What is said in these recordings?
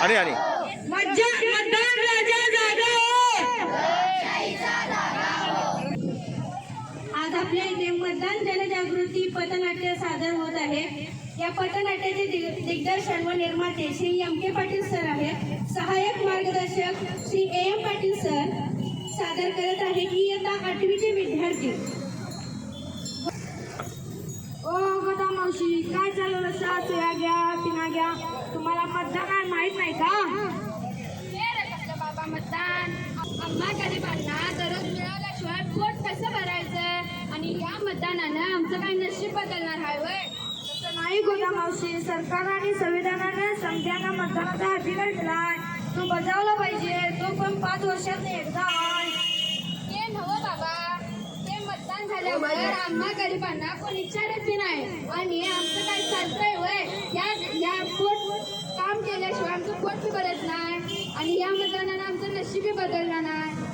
आणि आणि. आज आपल्या इथे मतदान जनजागृती पथनाट्य सादर होत आहे. या पथनाट्याचे दिग- दिग्दर्शन व निर्माते Shri M K Patil sir आहेत. सहाय्यक मार्गदर्शक Shri A M Patil sir सादर करत आहे आता आठवीचे विद्यार्थी ओ गदा मावशी काय चालू असं सोया घ्या पिना घ्या. तुम्हाला मतदान काय माहीत नाही का? हे बाबा मतदान आम्हा गरिबांना दररोज मिळाल्याशिवाय पोट कसं भरायचं आणि या मतदानानं आमचं काय नशीब बदलणार आहे वय नाही गोदा मावशी. सरकार आणि संविधानाने संध्याना मतदानाचा अधिकार दिलाय. तो बजावला पाहिजे. तो पण पाच वर्षात एकदा आहे. हे नवं बाबा. मतदान झाल्यावर आम्हा गरिबांना कोण विचारत नाही. आणि आमचं काय चालतंय वय? या या पोट काम केल्याशिवाय आमचं पोट बी भरत नाही. आणि या मतदानानं आमचं नशीबही बदलणार नाही.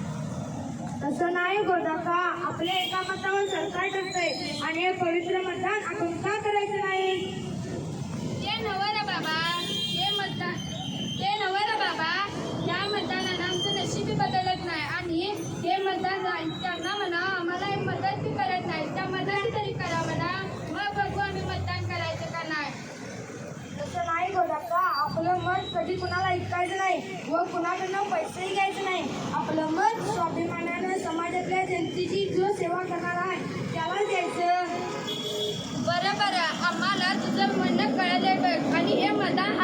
तसं नाही गोदा का आपल्या एका मतावर सरकार ठरतंय. आणि हे पवित्र मतदान आपण का करायचं नाही? ते नवं रे बाबा. ते मतदान ते नवं रे बाबा त्या मतदानानं आमचं नशीबी बदलत नाही आणि हे मतदान जाईल त्यांना म्हणा आम्हाला एक मदत बी करत नाही त्या मदत तरी करा म्हणा मग बघू आम्ही मतदान करायचं का नाही तसं नाही गोदा का आपलं मत कधी कुणाला नाही व कुणाकडनं पैसेही घ्यायचे नाही. आपलं मत स्वाभिमानानं समाजातल्या जनतेची जो सेवा करणार आहे त्याला द्यायचं. बरं बरं. आम्हाला तुझं म्हणणं कळलंय बघ. आणि हे मतदान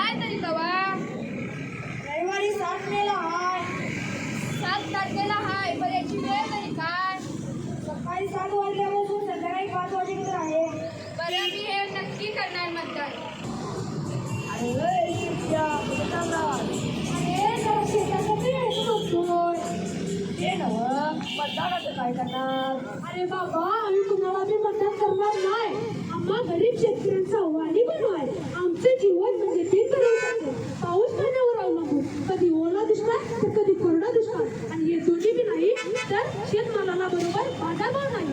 काय करणार अरे बाबा आम्ही कुणाला बी मतदान करणार नाही. आम्हा गरीब शेतकऱ्यांचा वाणी बनवाय. आमचे जीवन म्हणजे पीक बनवू पाऊस पाण्यावर अवलंबून. कधी ओला दुष्काळ तर कधी कोरडा दुष्काळ आणि हे दोन्ही बी नाही तर शेतमालाला बरोबर बाजारभाव नाही.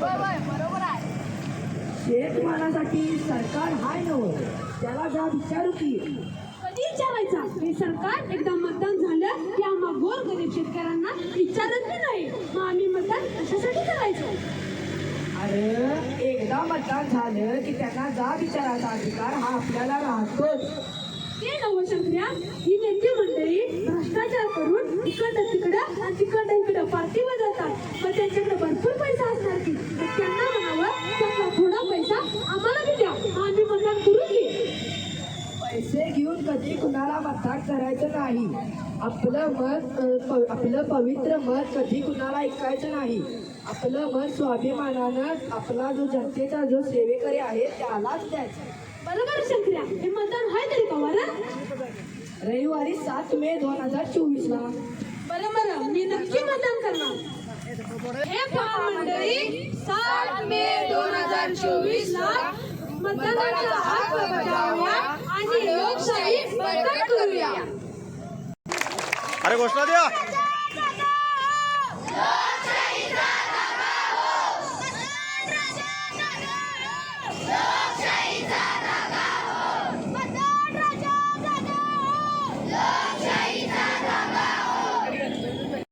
बरोबर आहे. शेतमालासाठी सरकार हाय नव्हतं त्याला जा विचारू की. कधी हे सरकार एकदा मतदान झालं की आम्हा गोर गरीब शेतकऱ्यांना विचारत नाही. मग आम्ही मतदान कशासाठी करायचं? अरे एकदा मतदान झालं की त्यांना जा विचाराचा अधिकार हा आपल्याला राहतोच. ते नवशंकर्या ही नेते मंडळी भ्रष्टाचार करून इकडं तिकडं आणि तिकडं इकडं पार्टी बदलतात पण त्यांच्याकडे पैसे घेऊन कधी कुणाला मतदान करायचं नाही. आपलं मत आपलं पवित्र मत कधी कुणाला ऐकायचं नाही. आपलं मत स्वाभिमानानं आपला जो जनतेचा जो सेवेकरी आहे त्यालाच द्यायचं. बरोबर शंकर्या. हे मतदान आहे तरी बरं रविवारी सात मे दोन हजार चोवीस ला बरं बरं मी नक्की मतदान करणार. हे पहा मंडळी सात मे दोन हजार चोवीस ला मतदानाचा हक्क बजावूया घोषणा द्या जय